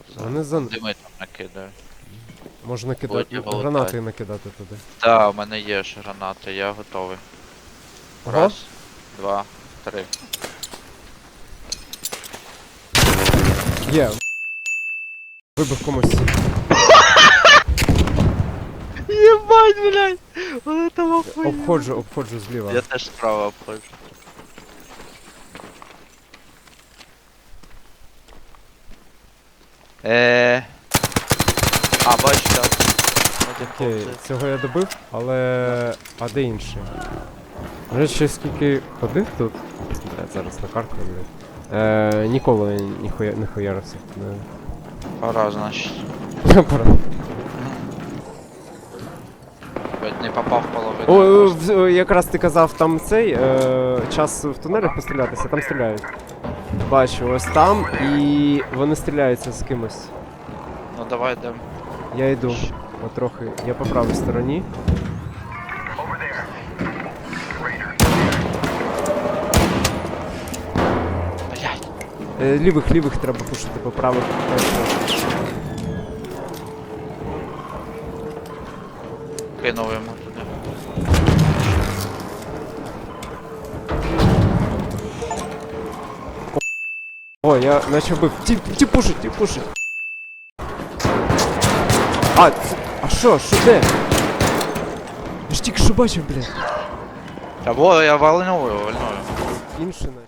оце. Вони за... Дими там накидаю. Можна кидати, Володя, Володя. гранати накидати туди. Так, у мене є ж гранати, я готовий. Ага. Раз, два, три. Є. Вибив комусь. Єбать, блядь! Вони там охуєнно. Обходжу, обходжу зліва. Я теж справа обходжу. Е. А, бачу, так. Окей, цього я добив, але. А де інший? До речі, скільки ходив тут? Бля, зараз на карту, блядь. Е, ніколи ніхуя не хуярився. Не. Пора, значить. Пора. Не попав половину. О, якраз ти казав там цей е, час в тунелях пострілятися, там стріляють. Бачу, ось там і вони стріляються з кимось. Ну давай йдем. Я йду. От трохи. Я по правій стороні. Е, лівих, лівих треба пушити по правих. Кинув йому О, я наче бив. Тип, ті пушить, тип пушить. А, це, а що, що де? Я ж тільки що бачив, блядь. Та во, я вальнув його, вальнув. Інше наче.